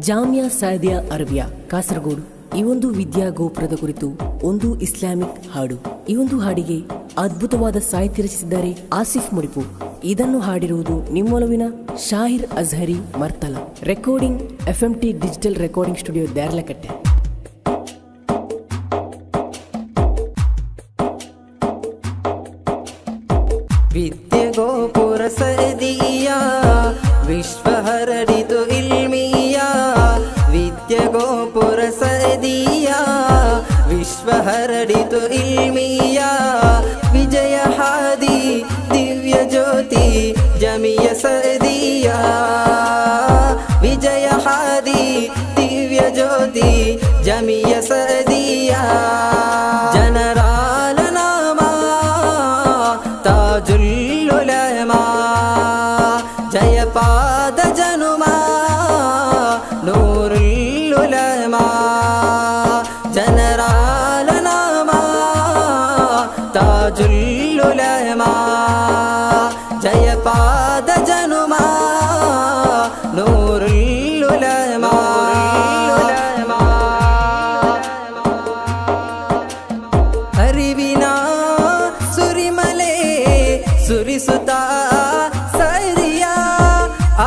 ಜಾಮಿಯಾ ಸಾದಿಯಾ ಅರಬಿಯಾ, ಕಾಸರಗೋಡು. ಈ ಒಂದು ವಿದ್ಯಾ ಗೋಪುರದ ಕುರಿತು ಒಂದು ಇಸ್ಲಾಮಿಕ್ ಹಾಡು. ಈ ಒಂದು ಹಾಡಿಗೆ ಅದ್ಭುತವಾದ ಸಾಹಿತ್ಯ ರಚಿಸಿದ್ದಾರೆ ಆಸಿಫ್ ಮುಡಿಪು. ಇದನ್ನು ಹಾಡಿರುವುದು ನಿಮ್ಮೊಲವಿನ Shahir Azhari ಮರ್ತಲ. Recording F M T digital recording studio Dyarlakatte. ವಿದ್ಯೆಗೋಪುರ Sadiya ವಿಶ್ವ इल्मीया विजयहादि दिव्यज्योति जमियसदिया विजयहादि दिव्यज्योति जमियसदिया जनरालनामा ताजुल्लुलमा जयपाद जन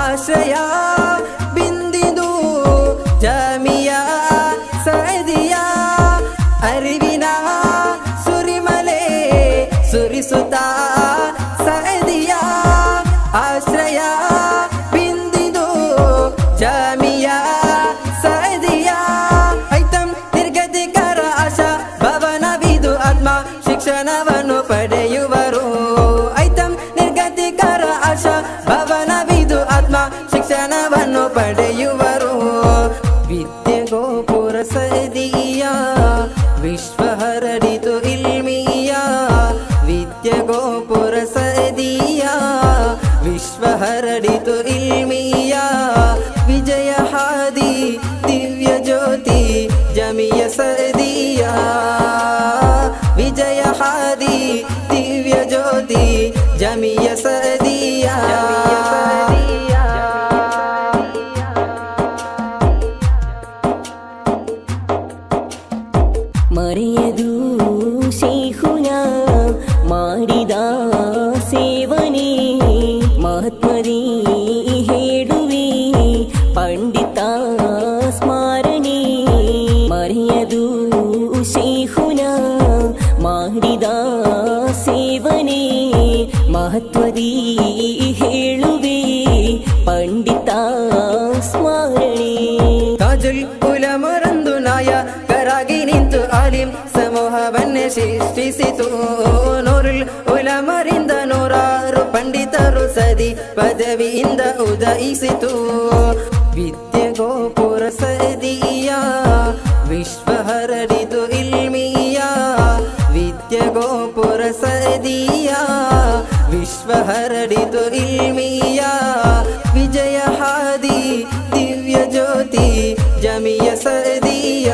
ಆಶ್ರಯ ಬಿಂದಿದು, ಜಮಿಯ ಸದಿಯ ಅರಿವಿನ ಸುರಿಮಲೆ ಸುರಿಸುತ್ತ ಸದಿಯ ಆಶ್ರಯ ಬಿಂದಿದು, ಜಮಿಯ ಸದಿಯ ಐತಂ ನಿರ್ಗತಿಕರ ಆಶ ಭವನವಿದು ಆತ್ಮ ಶಿಕ್ಷಣವನ್ನು ಪಡೆಯುವರು. ಐತಂ ನಿರ್ಗತಿಕರ ಆಶಾ ಭವನವಿದು ಆತ್ಮ ಶಿಕ್ಷಣವನ್ನು ಪಡೆಯುವರು ವಿದ್ಯೆಗೋಪುರ ಸದಿಯ ವಿಶ್ವ ಹರಡಿತು ಇಲ್ಮಿಯ ವಿದ್ಯೆಗೋಪುರ ಸದಿಯ ವಿಶ್ವ ಹರಡಿತು ಇಲ್ಮಿಯ ವಿಜಯ ಹಾದಿ ದಿವ್ಯ ಜ್ಯೋತಿ ಜಮಿಯ ಸದಿಯ ವಿಜಯ ಹಾದಿ ದಿವ್ಯ ಜ್ಯೋತಿ ಜಮಿಯ ಸದಿಯ ಮರೆಯದು ಶೇಖುನ ಮಾಡಿದ ಸೇವನೆ ಮಹಾತ್ಮರಿ ಹೇಳುವೆ. ಪಂಡಿತ ಸ್ಮರಣೆ ಮರೆಯದು ಶೇಖುನ ಮಾಡಿದ ಸೇವನೆ ಮಹತ್ವದಿ ಹೇಳುವೆ. ಪಂಡಿತ ಸ್ಮರಣೆ ತಾಜುಲ್ ಉಲಮರಂದು ನಾಯಕರಾಗಿ ನಿಂತು ಆಲಿಂ ಸಮೂಹವನ್ನೇ ಸೃಷ್ಟಿಸಿತು ನೂರುಲ್ ಉಲಮರಿಂದ ನೂರಾರು ಪಂಡಿತರು ಸದಿ ಪದವಿಯಿಂದ ಉದಯಿಸಿತು ವಿದ್ಯೆಗೋಪುರ ಸದಿಯ ವಿಶ್ವ ಹರಡಿತು ಇಲ್ಮಿಯ ವಿದ್ಯೆಗೋಪುರ ಸದಿಯ ವಿಶ್ವ ಹರಡಿತು ಇಲ್ಮಿಯ ವಿಜಯ ಹಾದಿ ದಿವ್ಯ ಜ್ಯೋತಿ ಜಮಿಯ ಸದಿಯ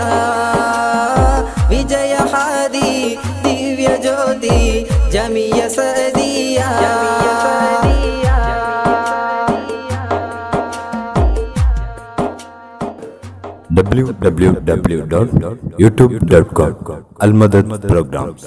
विजय हादि, Divya Jyoti, Jamiya Sadiya. W W W dot YouTube dot com अलमदत programmes